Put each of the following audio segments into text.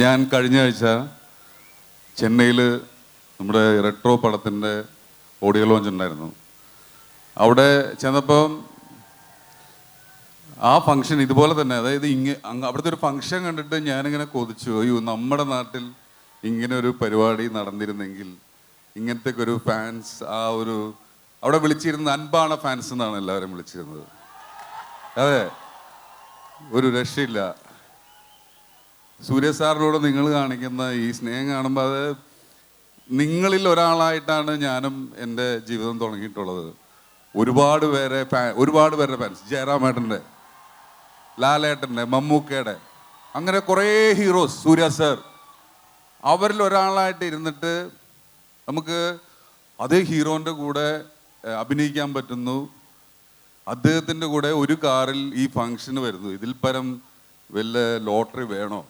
ഞാൻ കഴിഞ്ഞ ആഴ്ച ചെന്നൈയിൽ നമ്മുടെ റെട്രോ പടത്തിന്റെ ഓഡിയോ ലോഞ്ച് ഉണ്ടായിരുന്നു. അവിടെ ചെന്നപ്പം ആ ഫംഗ്ഷൻ ഇതുപോലെ തന്നെ അതായത് ഇങ്ങ അവിടുത്തെ ഒരു ഫംഗ്ഷൻ കണ്ടിട്ട് ഞാനിങ്ങനെ കൊതിച്ചു. അയ്യോ നമ്മുടെ നാട്ടിൽ ഇങ്ങനെ ഒരു പരിപാടി നടന്നിരുന്നെങ്കിൽ ഇങ്ങനത്തെ ഒരു ഫാൻസ് ആ ഒരു അവിടെ വിളിച്ചിരുന്ന അൻപാണ ഫാൻസ് എന്നാണ് എല്ലാവരും വിളിച്ചിരുന്നത്. അതെ ഒരു രക്ഷയില്ല. സൂര്യ സാറിനോട് നിങ്ങൾ കാണിക്കുന്ന ഈ സ്നേഹം കാണുമ്പോൾ അത് നിങ്ങളിൽ ഒരാളായിട്ടാണ് ഞാനും എന്റെ ജീവിതം തുടങ്ങിയിട്ടുള്ളത്. ഒരുപാട് പേരെ ഒരുപാട് പേരുടെ ഫാൻസ് ജയറാമേട്ടന്റെ ലാലേട്ടന്റെ മമ്മൂക്കയുടെ അങ്ങനെ കുറേ ഹീറോസ് സൂര്യ സർ അവരിൽ ഒരാളായിട്ട് ഇരുന്നിട്ട് നമുക്ക് അതേ ഹീറോന്റെ കൂടെ അഭിനയിക്കാൻ പറ്റുന്നു. അദ്ദേഹത്തിന്റെ കൂടെ ഒരു കാറിൽ ഈ ഫങ്ഷന് വരുന്നു. ഇതിൽ പരം വല്ല ലോട്ടറി വേണോ?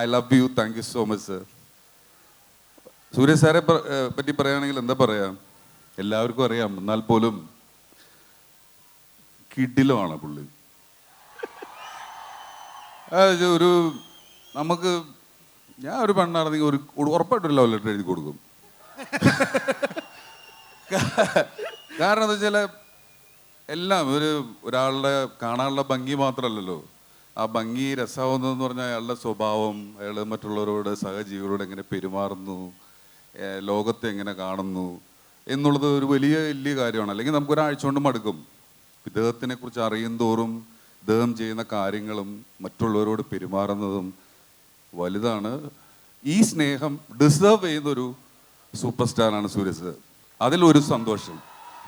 I love you thank you so much sir Surya സാറെ പറ്റി പറയുകയാണെങ്കിൽ എന്താ പറയാ? എല്ലാവർക്കും അറിയാം. എന്നാൽ പോലും കിഡിലുമാണ് പുള്ളി. ഒരു നമുക്ക് ഞാൻ ഒരു പെണ്ണാണെങ്കിൽ ഒരു ഉറപ്പായിട്ടൊരു ലവ് ലെറ്റർ എഴുതി കൊടുക്കും. കാരണം എന്താ വെച്ചാൽ എല്ലാം ഒരു ഒരാളുടെ കാണാനുള്ള ഭംഗി മാത്രമല്ലല്ലോ. ആ ഭംഗി രസമാവുന്നതെന്ന് പറഞ്ഞാൽ അയാളുടെ സ്വഭാവം അയാൾ മറ്റുള്ളവരോട് സഹജീവികളോട് എങ്ങനെ പെരുമാറുന്നു ലോകത്തെ എങ്ങനെ കാണുന്നു എന്നുള്ളത് ഒരു വലിയ വലിയ കാര്യമാണ്. അല്ലെങ്കിൽ നമുക്ക് ഒരാഴ്ച കൊണ്ട് മടുക്കും. ഇദ്ദേഹത്തിനെ കുറിച്ച് അറിയും തോറും ഇദ്ദേഹം ചെയ്യുന്ന കാര്യങ്ങളും മറ്റുള്ളവരോട് പെരുമാറുന്നതും വലുതാണ്. ഈ സ്നേഹം ഡിസേർവ് ചെയ്യുന്നൊരു സൂപ്പർ സ്റ്റാറാണ് സൂര്യസ് അതിലൊരു സന്തോഷം.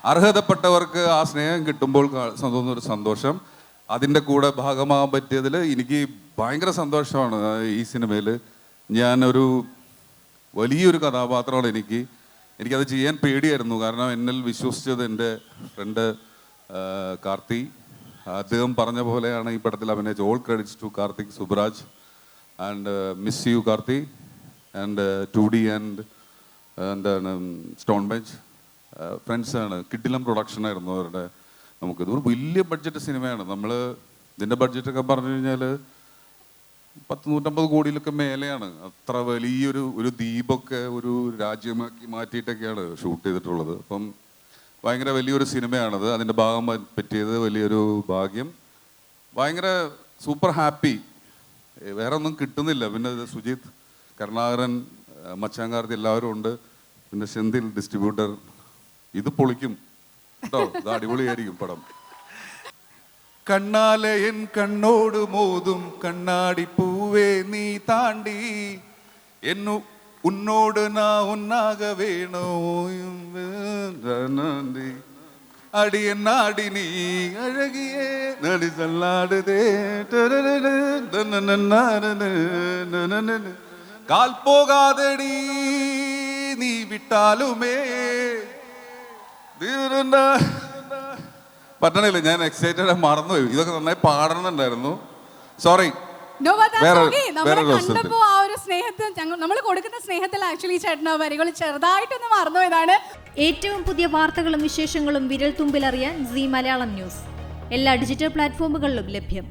അർഹതപ്പെട്ടവർക്ക് ആ സ്നേഹം കിട്ടുമ്പോൾ തോന്നുന്ന ഒരു സന്തോഷം. അതിന്റെ കൂടെ ഭാഗമാകാൻ പറ്റിയതിൽ എനിക്ക് ഭയങ്കര സന്തോഷമാണ് ഈ സിനിമയിൽ ഞാനൊരു വലിയൊരു കഥാപാത്രമാണ് എനിക്ക്. എനിക്കത് ചെയ്യാൻ പേടിയായിരുന്നു. കാരണം എന്നിൽ വിശ്വസിച്ചത് എന്റെ ഫ്രണ്ട് കാർത്തി. അദ്ദേഹം പറഞ്ഞ പോലെയാണ് ഈ പടത്തിൽ അഭിനയിച്ച all credits to Karthik Subbaraj. And miss you Karthi. And two D and എന്താണ് സ്റ്റോൺ ബെഞ്ച് ഫ്രണ്ട്സാണ് കിഡിലം പ്രൊഡക്ഷൻ ആയിരുന്നു അവരുടെ നമുക്ക് ഇതൊരു വലിയ ബഡ്ജറ്റ് സിനിമയാണ് നമ്മൾ ഇതിന്റെ ബഡ്ജറ്റൊക്കെ പറഞ്ഞു കഴിഞ്ഞാൽ പത്ത് നൂറ്റമ്പത് കോടിയിലൊക്കെ മേലെയാണ്. അത്ര വലിയൊരു ഒരു ദ്വീപൊക്കെ ഒരു രാജ്യമാക്കി മാറ്റിയിട്ടൊക്കെയാണ് ഷൂട്ട് ചെയ്തിട്ടുള്ളത്. അപ്പം ഭയങ്കര വലിയൊരു സിനിമയാണത് അതിന്റെ ഭാഗം പറ്റിയത് വലിയൊരു ഭാഗ്യം. ഭയങ്കര സൂപ്പർ ഹാപ്പി വേറെ ഒന്നും കിട്ടുന്നില്ല. പിന്നെ സുജിത് കരുണാകരൻ മച്ചാങ്കാർത്തി എല്ലാവരും ഉണ്ട്. പിന്നെ സെന്തിൽ ഡിസ്ട്രിബ്യൂട്ടർ ഇത് പൊളിക്കും. അടിപൊളിയായിരിക്കും പടം കണ്ണാലെ എൻ കണ്ണോട് മോതും കണ്ണാടി പൂവേ നീ താണ്ടി എന്നു ഉന്നോട് നാ ഒന്നാക വേണോ അടി എന്നാടി നീ അഴകിയേ നടി ചല്ലാടുതേ കാൽ പോകാതടി നീ വിട്ടാലുമേ പറ്റണില്ല ഞാൻ എക്സൈറ്റഡ് മറന്നുപോയി. ഇതൊക്കെ നന്നായി പാടണമെന്നുണ്ടായിരുന്നു സോറി. കണ്ടപ്പോ ആ ഒരു സ്നേഹത്തിൽ നമ്മൾ കൊടുക്കുന്ന സ്നേഹത്തിൽ ആക്ച്വലി വരികൾ ചെറുതായിട്ടൊന്ന് മറന്നുപോയതാണ്. ഏറ്റവും പുതിയ വാർത്തകളും വിശേഷങ്ങളും വിരൽ തുമ്പിലറിയാൻ സി മലയാളം ന്യൂസ്. എല്ലാ ഡിജിറ്റൽ പ്ലാറ്റ്ഫോമുകളിലും ലഭ്യം.